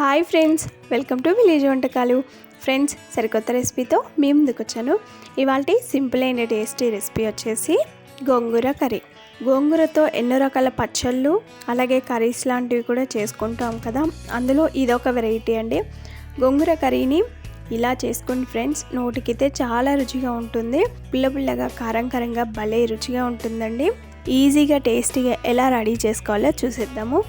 Hi friends welcome to village వంటకాలు. Friends సరికొత్త రెసిపీతో మీ ముందుకు వచ్చాను ఇవాళ సింపుల్ అయిన టేస్టీ రెసిపీ వచ్చేసి గోంగూర కర్రీ. గోంగూరతో ఎన్నో రకాల పచ్చళ్ళు అలాగే కర్రీస్ లాంటివి కూడా చేసుకుంటాం కదా. అందులో ఇదొక వెరైటీ అండి. గోంగూర కర్రీని ఇలా చేసుకోండి ఫ్రెండ్స్ నోటికైతే చాలా రుచిగా ఉంటుంది. పుల్ల పుల్లగా కారం కారంగా భలే రుచిగా ఉంటుందండి. ఈజీగా టేస్టీగా ఎలా రెడీ చేసుకోవాలో చూసేద్దాము.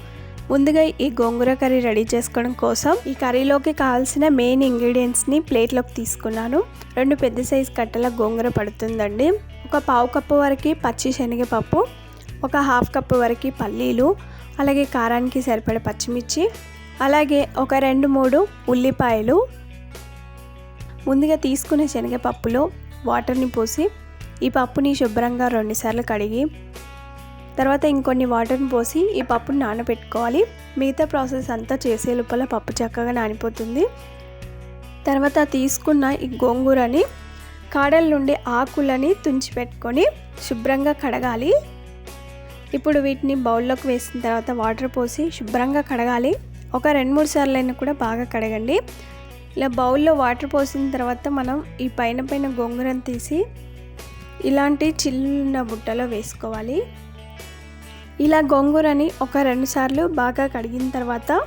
ముందుగా ఈ గోంగూర కర్రీ రెడీ చేసుకోవడం కోసం ఈ కర్రీలోకి కావాల్సిన మెయిన్ ఇంగ్రీడియంట్స్ని ప్లేట్లోకి తీసుకున్నాను. రెండు పెద్ద సైజు కట్టల గోంగూర పడుతుందండి. ఒక పావు కప్పు వరకు పచ్చి శనగపప్పు ఒక హాఫ్ కప్పు వరకు పల్లీలు అలాగే కారానికి సరిపడే పచ్చిమిర్చి అలాగే ఒక రెండు మూడు ఉల్లిపాయలు. ముందుగా తీసుకునే శనగపప్పులో వాటర్ని పోసి ఈ పప్పుని శుభ్రంగా రెండుసార్లు కడిగి తర్వాత ఇంకొన్ని వాటర్ని పోసి ఈ పప్పుని నానబెట్టుకోవాలి. మిగతా ప్రాసెస్ అంతా చేసే లోపల పప్పు చక్కగా నానిపోతుంది. తర్వాత తీసుకున్న ఈ గోంగూరని కాడల నుండి ఆకులని తుంచి పెట్టుకొని శుభ్రంగా కడగాలి. ఇప్పుడు వీటిని బౌల్లోకి వేసిన తర్వాత వాటర్ పోసి శుభ్రంగా కడగాలి. ఒక రెండు మూడు సార్లు అయినా కూడా బాగా కడగండి. ఇలా బౌల్లో వాటర్ పోసిన తర్వాత మనం ఈ పైన పైన గోంగూరను తీసి ఇలాంటి చిల్లున్న బుట్టలో వేసుకోవాలి. ఇలా గోంగూరని ఒక రెండు సార్లు బాగా కడిగిన తర్వాత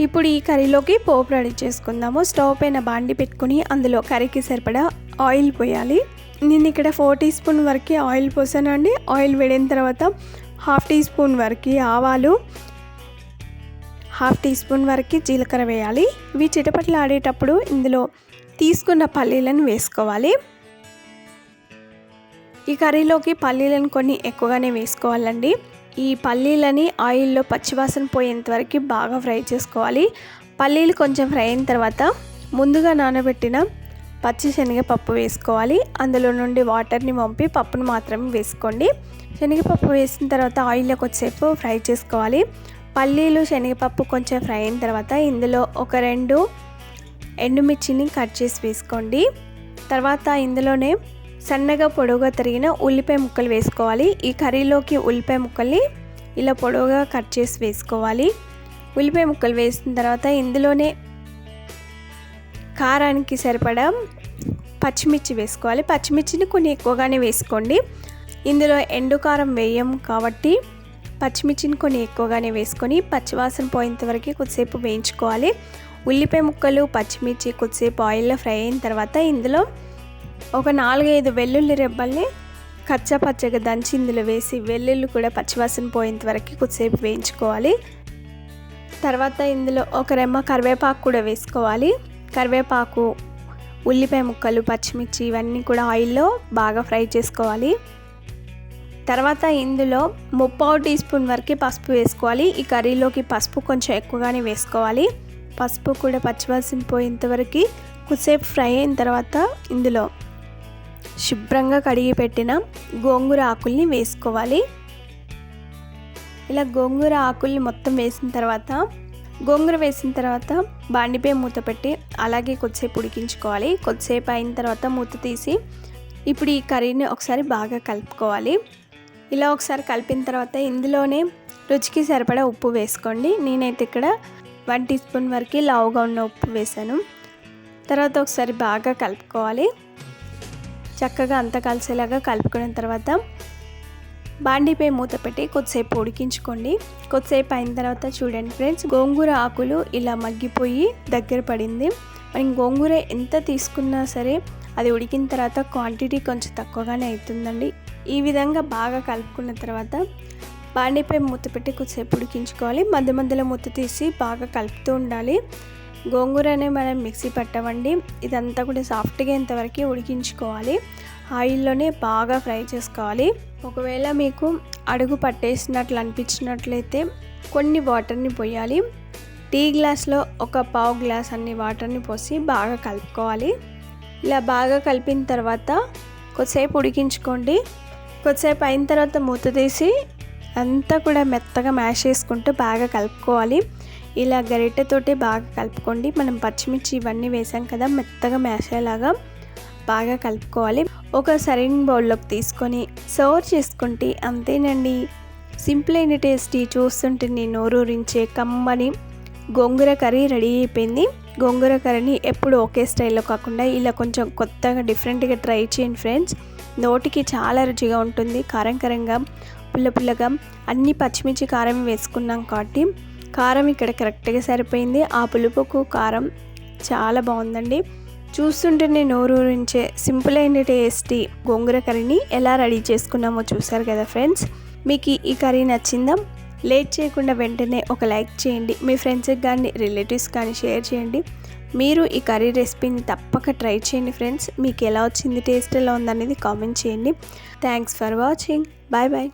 ఇప్పుడు ఈ కర్రీలోకి పోపు రెడీ చేసుకుందాము. స్టవ్ పైన బాండి పెట్టుకుని అందులో కర్రీకి సరిపడా ఆయిల్ పోయాలి. నేను ఇక్కడ ఫోర్ టీ స్పూన్ వరకు ఆయిల్ పోసానండి. ఆయిల్ వేడిన తర్వాత హాఫ్ టీ స్పూన్ వరకు ఆవాలు హాఫ్ టీ స్పూన్ వరకు జీలకర్ర వేయాలి. ఇవి చిటపట్లు ఆడేటప్పుడు ఇందులో తీసుకున్న పల్లీలను వేసుకోవాలి. ఈ కర్రీలోకి పల్లీలను కొన్ని ఎక్కువగానే వేసుకోవాలండి. ఈ పల్లీలని ఆయిల్లో పచ్చివాసన పోయేంత వరకు బాగా ఫ్రై చేసుకోవాలి. పల్లీలు కొంచెం ఫ్రై అయిన తర్వాత ముందుగా నానబెట్టిన పచ్చి శనగపప్పు వేసుకోవాలి. అందులో నుండి వాటర్ని పంపి పప్పును మాత్రమే వేసుకోండి. శనగపప్పు వేసిన తర్వాత ఆయిల్లో కొద్దిసేపు ఫ్రై చేసుకోవాలి. పల్లీలు శనగపప్పు కొంచెం ఫ్రై అయిన తర్వాత ఇందులో ఒక రెండు ఎండుమిర్చిని కట్ చేసి వేసుకోండి. తర్వాత ఇందులోనే సన్నగా పొడవుగా తరిగిన ఉల్లిపాయ ముక్కలు వేసుకోవాలి. ఈ కర్రీలోకి ఉల్లిపాయ ముక్కల్ని ఇలా పొడవుగా కట్ చేసి వేసుకోవాలి. ఉల్లిపాయ ముక్కలు వేసిన తర్వాత ఇందులోనే కారానికి సరిపడా పచ్చిమిర్చి వేసుకోవాలి. పచ్చిమిర్చిని కొన్ని ఎక్కువగానే వేసుకోండి. ఇందులో ఎండు కారం వేయం కాబట్టి పచ్చిమిర్చిని కొన్ని ఎక్కువగానే వేసుకొని పచ్చివాసన పోయేంత వరకు కొద్దిసేపు వేయించుకోవాలి. ఉల్లిపాయ ముక్కలు పచ్చిమిర్చి కొద్దిసేపు ఆయిల్లో ఫ్రై అయిన తర్వాత ఇందులో ఒక నాలుగైదు వెల్లుల్లి రెబ్బల్ని కచ్చా పచ్చగా దంచి ఇందులో వేసి వెల్లుల్లి కూడా పచ్చివాసన పోయేంత వరకు కొద్దిసేపు వేయించుకోవాలి. తర్వాత ఇందులో ఒక రెమ్మ కరివేపాకు కూడా వేసుకోవాలి. కరివేపాకు ఉల్లిపాయ ముక్కలు పచ్చిమిర్చి ఇవన్నీ కూడా ఆయిల్లో బాగా ఫ్రై చేసుకోవాలి. తర్వాత ఇందులో ముప్పావు టీ స్పూన్ వరకు పసుపు వేసుకోవాలి. ఈ కర్రీలోకి పసుపు కొంచెం ఎక్కువగానే వేసుకోవాలి. పసుపు కూడా పచ్చివాసన పోయేంత వరకు కొద్దిసేపు ఫ్రై అయిన తర్వాత ఇందులో శుభ్రంగా కడిగి పెట్టిన గోంగూర ఆకుల్ని వేసుకోవాలి. ఇలా గోంగూర ఆకుల్ని మొత్తం వేసిన తర్వాత గోంగూర వేసిన తర్వాత బాండిపై మూత పెట్టి అలాగే కొద్దిసేపు ఉడికించుకోవాలి. కొద్దిసేపు అయిన తర్వాత మూత తీసి ఇప్పుడు ఈ కర్రీని ఒకసారి బాగా కలుపుకోవాలి. ఇలా ఒకసారి కలిపిన తర్వాత ఇందులోనే రుచికి సరిపడా ఉప్పు వేసుకోండి. నేనైతే ఇక్కడ వన్ టీ స్పూన్ వరకు లావుగా ఉన్న ఉప్పు వేసాను తర్వాత ఒకసారి బాగా కలుపుకోవాలి. చక్కగా అంతా కలిసేలాగా కలుపుకున్న తర్వాత బాండీపై మూత పెట్టి కొద్దిసేపు ఉడికించుకోండి. కొద్దిసేపు అయిన తర్వాత చూడండి ఫ్రెండ్స్ గోంగూర ఆకులు ఇలా మగ్గిపోయి దగ్గర పడింది. మనం గోంగూర ఎంత తీసుకున్నా సరే అది ఉడికిన తర్వాత క్వాంటిటీ కొంచెం తక్కువగానే అవుతుందండి. ఈ విధంగా బాగా కలుపుకున్న తర్వాత బాండీపై మూత పెట్టి కొద్దిసేపు ఉడికించుకోవాలి. మధ్య మధ్యలో మూత తీసి బాగా కలుపుతూ ఉండాలి. గోంగూరనే మనం మిక్సీ పట్టవండి ఇదంతా కూడా సాఫ్ట్గా ఇంతవరకు ఉడికించుకోవాలి. ఆయిల్లోనే బాగా ఫ్రై చేసుకోవాలి. ఒకవేళ మీకు అడుగు పట్టేసినట్లు అనిపించినట్లయితే కొన్ని వాటర్ని పోయాలి. టీ గ్లాస్లో ఒక పావు గ్లాస్ అన్ని వాటర్ని పోసి బాగా కలుపుకోవాలి. ఇలా బాగా కలిపిన తర్వాత కొద్దిసేపు ఉడికించుకోండి. కొద్దిసేపు అయిన తర్వాత మూత తీసి అంతా కూడా మెత్తగా మ్యాష్ చేసుకుంటూ బాగా కలుపుకోవాలి. ఇలా గరిటెతోటి బాగా కలుపుకోండి. మనం పచ్చిమిర్చి ఇవన్నీ వేసాం కదా మెత్తగా మ్యాష్ అయ్యేలాగా. బాగా కలుపుకోవాలి. ఒక సరైన బౌల్లోకి తీసుకొని సర్వ్ చేసుకుంటే అంతేనండి. సింపుల్ అయిన టేస్టీ చూస్తుంటే నేను నోరూరించే కమ్మని గోంగూర కర్రీ రెడీ అయిపోయింది. గోంగూర కర్రీని ఎప్పుడు ఒకే స్టైల్లో కాకుండా ఇలా కొంచెం కొత్తగా డిఫరెంట్గా ట్రై చేయండి ఫ్రెండ్స్. నోటికి చాలా రుచిగా ఉంటుంది. కారం కారంగా పుల్ల పుల్లగా అన్ని పచ్చిమిర్చి కారం వేసుకున్నాం కాబట్టి కారం ఇక్కడ కరెక్ట్గా సరిపోయింది. ఆ పులుపుకు కారం చాలా బాగుందండి. చూస్తుంటేనే నోరూరించే సింపుల్ అయిన టేస్టీ గోంగూర కర్రీని ఎలా రెడీ చేసుకున్నామో చూసారు కదా ఫ్రెండ్స్? మీకు ఈ కర్రీ నచ్చిందా? లేట్ చేయకుండా వెంటనే ఒక లైక్ చేయండి. మీ ఫ్రెండ్స్కి కానీ రిలేటివ్స్ కానీ షేర్ చేయండి. మీరు ఈ కర్రీ రెసిపీని తప్పక ట్రై చేయండి ఫ్రెండ్స్. మీకు ఎలా వచ్చింది టేస్ట్ ఎలా ఉందనేది కామెంట్ చేయండి. Thanks for watching. Bye bye.